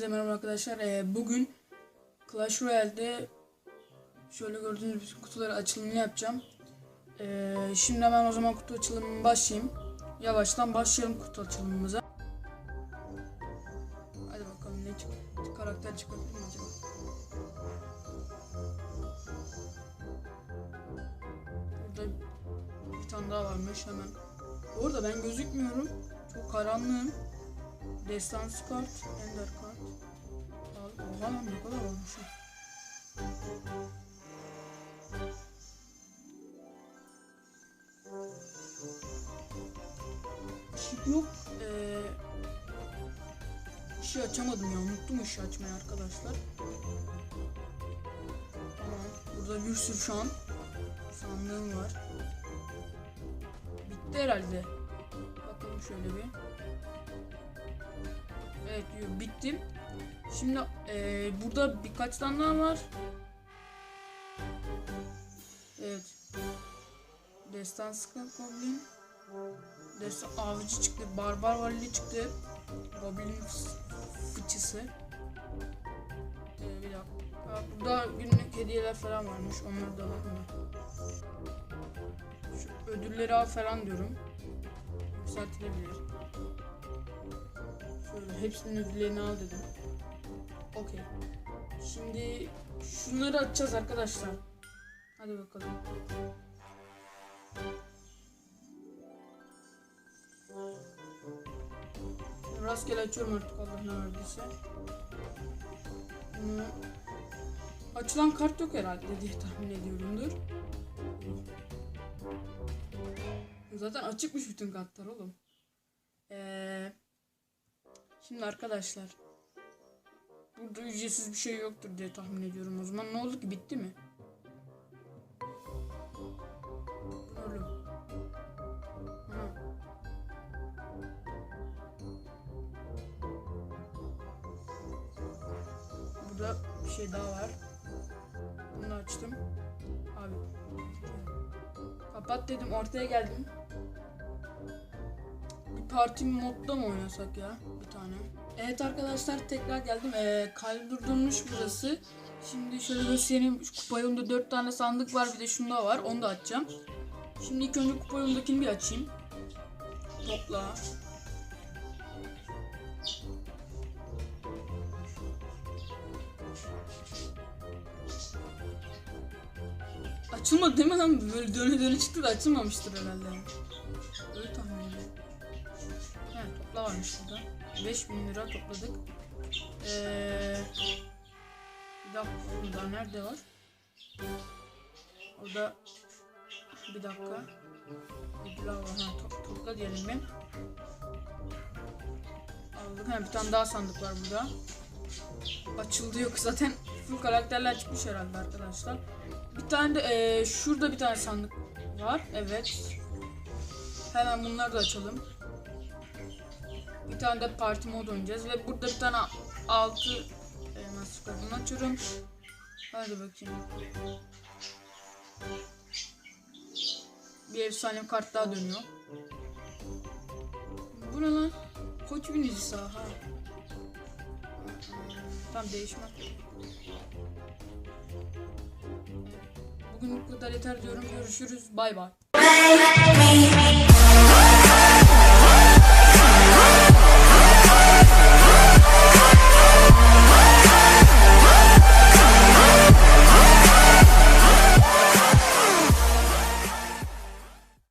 Hepinize merhaba arkadaşlar. Ee, bugün Clash Royale'de şöyle gördüğünüz bütün kutuları açılımını yapacağım. Ee, şimdi hemen o zaman kutu açılımına başlayayım. Yavaştan başlayalım kutu açılımımıza. Hadi bakalım ne çık karakter çıkabilir mi acaba? Burada bir tane daha varmış hemen. Bu arada ben gözükmüyorum. Çok karanlığım. Destansı kart, Ender kart. Oha lan ne kadar olmuş ya. Işık yok. Ee, ışığı açamadım ya. Unuttum ışığı açmayı arkadaşlar. Tamam. Burada bir sürü şu an sandığım var. Bitti herhalde. Bakalım şöyle bir. Evet bittim. Şimdi eee, burada birkaç tane daha var. Evet. Destan Skull Goblin. Destan Avcı çıktı. Barbar Valli çıktı. Goblin fıçısı. Ee, bir dakika. Burada günlük hediyeler falan varmış. Onları da alalım mı? Şu ödülleri al falan diyorum. Yükseltilebilir. Şöyle hepsinin ödüllerini al dedim. Okey. Şimdi şunları açacağız arkadaşlar. Hadi bakalım. Rastgele açıyorum artık Allah ne verdiyse. Bunu... Açılan kart yok herhalde diye tahmin ediyorumdur. Zaten açıkmış bütün kartlar oğlum. Şimdi arkadaşlar. Burada ücretsiz bir şey yoktur diye tahmin ediyorum o zaman. Ne oldu ki bitti mi? Ha. Burada bir şey daha var. Bunu açtım. Abi. Kapat dedim ortaya geldim. Parti modda mı oynasak ya? Bir tane. Evet arkadaşlar tekrar geldim. Ee, kaydırdılmış burası. Şimdi şöyle göstereyim. Şu kupa yolunda 4 tane sandık var. Bir de şunda var. Onu da açacağım. Şimdi ilk önce kupa yolundakini bir açayım. Topla. Açılmadı değil mi lan? Böyle döne döne çıktı da açılmamıştır herhalde. Öyle tahmin ediyorum. Topla varmış burada. 5000 lira topladık. Ee, bir dakika daha nerede var? Orada bir dakika. Daha var. Ha, to- topla diyelim ben. Aldık. Ha, bir tane daha sandık var burada. Açıldı yok zaten full karakterler çıkmış herhalde arkadaşlar. Bir tane de ee, şurada bir tane sandık var. Evet. Hemen bunları da açalım. Bir tane de parti mod oynayacağız ve burada bir tane altı elmas çıkardığını açıyorum. Hadi bakayım. Bir efsane kart daha dönüyor. Bu ne lan? Koç binicisi ha. Tam değişmez. Bugün bu kadar yeter diyorum. Görüşürüz. Bay bay.